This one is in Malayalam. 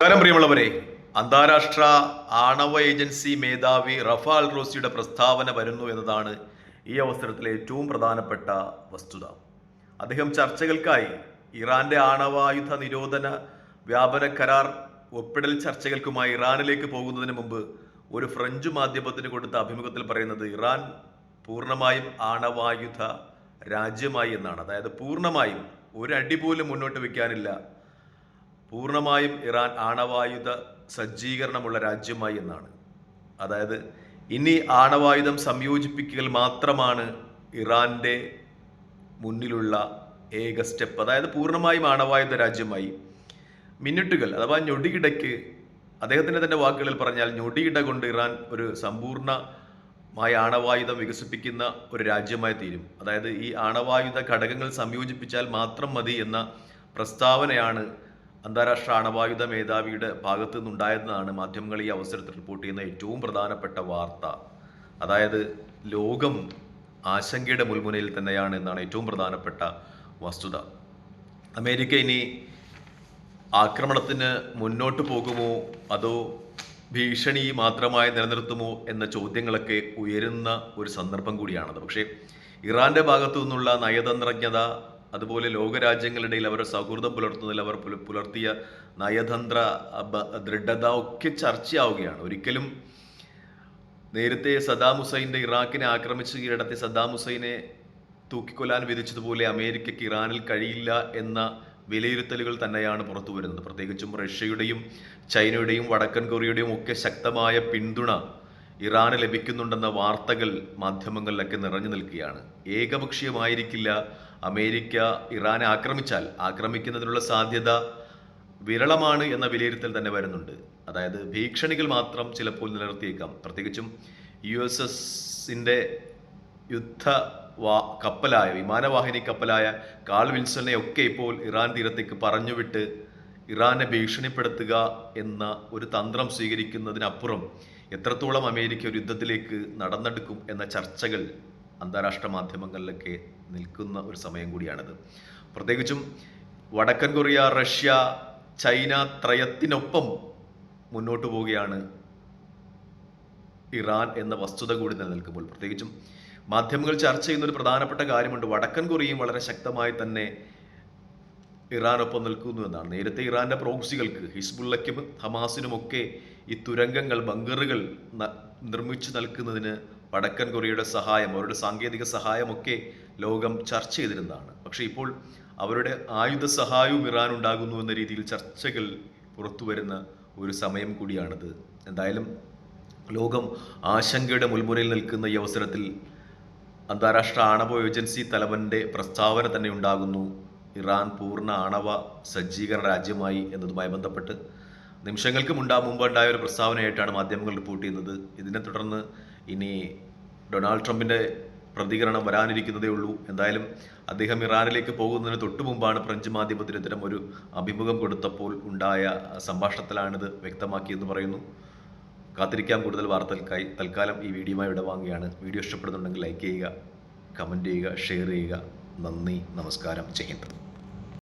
നമസ്കാരം പ്രിയമുള്ളവരെ. അന്താരാഷ്ട്ര ആണവ ഏജൻസി മേധാവി റഫാൽ റോസിയുടെ പ്രസ്താവന വരുന്നു എന്നതാണ് ഈ അവസരത്തിലെ ഏറ്റവും പ്രധാനപ്പെട്ട വസ്തുത. അദ്ദേഹം ചർച്ചകൾക്കായി ഇറാന്റെ ആണവായുധ നിരോധന വ്യാപന കരാർ ഒപ്പിടൽ ചർച്ചകൾക്കുമായി ഇറാനിലേക്ക് പോകുന്നതിന് മുമ്പ് ഒരു ഫ്രഞ്ച് മാധ്യമത്തിന് കൊടുത്ത അഭിമുഖത്തിൽ പറയുന്നത് ഇറാൻ പൂർണമായും ആണവായുധ രാജ്യമായി എന്നാണ്. അതായത് പൂർണമായും ഒരടി പോലും മുന്നോട്ട് വെക്കാനില്ല പൂർണമായും ഇറാൻ ആണവായുധ സജ്ജീകരണമുള്ള രാജ്യമായി എന്നാണ്. അതായത് ഇനി ആണവായുധം സംയോജിപ്പിക്കൽ മാത്രമാണ് ഇറാന്റെ മുന്നിലുള്ള ഏക സ്റ്റെപ്പ്. അതായത് പൂർണമായും ആണവായുധ രാജ്യമായി. മിന്നിട്ടുകൾ അഥവാ ഞൊടിയിടയ്ക്ക് അദ്ദേഹത്തിന്റെ തന്നെ വാക്കുകളിൽ പറഞ്ഞാൽ ഞൊടിയിട കൊണ്ട് ഇറാൻ ഒരു സമ്പൂർണമായ ആണവായുധം വികസിപ്പിക്കുന്ന ഒരു രാജ്യമായി തീരും. അതായത് ഈ ആണവായുധ ഘടകങ്ങൾ സംയോജിപ്പിച്ചാൽ മാത്രം മതി എന്ന പ്രസ്താവനയാണ് അന്താരാഷ്ട്ര അണവായുധ മേധാവിയുടെ ഭാഗത്തു നിന്നുണ്ടായതെന്നാണ് മാധ്യമങ്ങൾ ഈ അവസരത്തിൽ റിപ്പോർട്ട് ചെയ്യുന്ന ഏറ്റവും പ്രധാനപ്പെട്ട വാർത്ത. അതായത് ലോകം ആശങ്കയുടെ മുൾമുനയിൽ തന്നെയാണ് എന്നാണ് ഏറ്റവും പ്രധാനപ്പെട്ട വസ്തുത. അമേരിക്ക ഇനി ആക്രമണത്തിന് മുന്നോട്ട് പോകുമോ? അതോ ഭീഷണി മാത്രമായി നിലനിർത്തുമോ എന്ന ചോദ്യങ്ങളൊക്കെ ഉയരുന്ന ഒരു സന്ദർഭം കൂടിയാണത്. പക്ഷേ ഇറാന്റെ ഭാഗത്തു നിന്നുള്ള നയതന്ത്രജ്ഞത അതുപോലെ ലോകരാജ്യങ്ങളുടെ അവരുടെ സൗഹൃദം പുലർത്തുന്നതിൽ അവർ പുലർത്തിയ നയതന്ത്ര ദൃഢത ഒക്കെ ചർച്ചയാവുകയാണ്. ഒരിക്കലും നേരത്തെ സദാം ഹുസൈന്റെ ഇറാഖിനെ ആക്രമിച്ച് കീഴടത്തിയ സദാം ഹുസൈനെ തൂക്കിക്കൊല്ലാൻ വിധിച്ചതുപോലെ അമേരിക്കയ്ക്ക് ഇറാനിൽ കഴിയില്ല എന്ന വിലയിരുത്തലുകൾ തന്നെയാണ് പുറത്തു വരുന്നത്. പ്രത്യേകിച്ചും റഷ്യയുടെയും ചൈനയുടെയും വടക്കൻ കൊറിയയുടെയും ഒക്കെ ശക്തമായ പിന്തുണ ഇറാന് ലഭിക്കുന്നുണ്ടെന്ന വാർത്തകൾ മാധ്യമങ്ങളിലൊക്കെ നിറഞ്ഞു നിൽക്കുകയാണ്. ഏകപക്ഷീയമായിരിക്കില്ല അമേരിക്ക ഇറാനെ ആക്രമിച്ചാൽ. ആക്രമിക്കുന്നതിനുള്ള സാധ്യത വിരളമാണ് എന്ന വിലയിരുത്തൽ തന്നെ വരുന്നുണ്ട്. അതായത് ഭീഷണികൾ മാത്രം ചിലപ്പോൾ നിലനിർത്തിയേക്കാം. പ്രത്യേകിച്ചും യു എസ് എസിന്റെ യുദ്ധ വാ കപ്പലായ വിമാനവാഹിനി കപ്പലായ കാൾ വിൽസണിനെ ഒക്കെ ഇപ്പോൾ ഇറാൻ തീരത്തേക്ക് പറഞ്ഞുവിട്ട് ഇറാനെ ഭീഷണിപ്പെടുത്തുക എന്ന ഒരു തന്ത്രം സ്വീകരിക്കുന്നതിനപ്പുറം എത്രത്തോളം അമേരിക്ക ഒരു യുദ്ധത്തിലേക്ക് നടന്നെടുക്കും എന്ന ചർച്ചകൾ അന്താരാഷ്ട്ര മാധ്യമങ്ങളിലൊക്കെ നിൽക്കുന്ന ഒരു സമയം കൂടിയാണിത്. പ്രത്യേകിച്ചും വടക്കൻ കൊറിയ റഷ്യ ചൈന ത്രയത്തിനൊപ്പം മുന്നോട്ട് പോവുകയാണ് ഇറാൻ എന്ന വസ്തുത കൂടി നിലനിൽക്കുമ്പോൾ. പ്രത്യേകിച്ചും മാധ്യമങ്ങൾ ചർച്ച ചെയ്യുന്ന ഒരു പ്രധാനപ്പെട്ട കാര്യമുണ്ട്. വടക്കൻ കൊറിയയും വളരെ ശക്തമായി തന്നെ ഇറാനൊപ്പം നിൽക്കുന്നു എന്നാണ്. നേരത്തെ ഇറാന്റെ പ്രോക്സികൾക്ക് ഹിസ്ബുള്ളയ്ക്കും ഹമാസിനുമൊക്കെ ഈ തുരങ്കങ്ങൾ ബങ്കറുകൾ നിർമ്മിച്ചു നൽകുന്നതിന് വടക്കൻ കൊറിയയുടെ സഹായം അവരുടെ സാങ്കേതിക സഹായമൊക്കെ ലോകം ചർച്ച ചെയ്തിരുന്നതാണ്. പക്ഷേ ഇപ്പോൾ അവരുടെ ആയുധ സഹായവും ഇറാൻ ഉണ്ടാകുന്നു എന്ന രീതിയിൽ ചർച്ചകൾ പുറത്തു വരുന്ന ഒരു സമയം കൂടിയാണിത്. എന്തായാലും ലോകം ആശങ്കയുടെ മുൾമുനയിൽ നിൽക്കുന്ന ഈ അവസരത്തിൽ അന്താരാഷ്ട്ര ആണവ ഏജൻസി തലവന്റെ പ്രസ്താവന തന്നെ ഉണ്ടാകുന്നു. ഇറാൻ പൂർണ ആണവ സജ്ജീകരണ രാജ്യമായി എന്നതുമായി ബന്ധപ്പെട്ട് നിമിഷങ്ങൾക്ക് മുണ്ടാ മുമ്പ് ഉണ്ടായ ഒരു പ്രസ്താവനയായിട്ടാണ് മാധ്യമങ്ങൾ റിപ്പോർട്ട് ചെയ്യുന്നത്. ഇതിനെ തുടർന്ന് ഇനി ഡൊണാൾഡ് ട്രംപിന്റെ പ്രതികരണം വരാനിരിക്കുന്നതേ ഉള്ളൂ. എന്തായാലും അദ്ദേഹം ഇറാനിലേക്ക് പോകുന്നതിന് തൊട്ടു മുമ്പാണ് ഫ്രഞ്ച് മാധ്യമത്തിന് ഇത്തരം ഒരു അഭിമുഖം കൊടുത്തപ്പോൾ ഉണ്ടായ സംഭാഷണത്തിലാണിത് വ്യക്തമാക്കിയെന്ന് പറയുന്നു. കാത്തിരിക്കാം. കൂടുതൽ വാർത്തകൾക്കായി തൽക്കാലം ഈ വീഡിയോയുമായി വിടവാങ്ങുകയാണ് വീഡിയോ ഇഷ്ടപ്പെടുന്നുണ്ടെങ്കിൽ ലൈക്ക് ചെയ്യുക കമന്റ് ചെയ്യുക ഷെയർ ചെയ്യുക. നന്ദി. നമസ്കാരം. ചെയ്യുന്നത്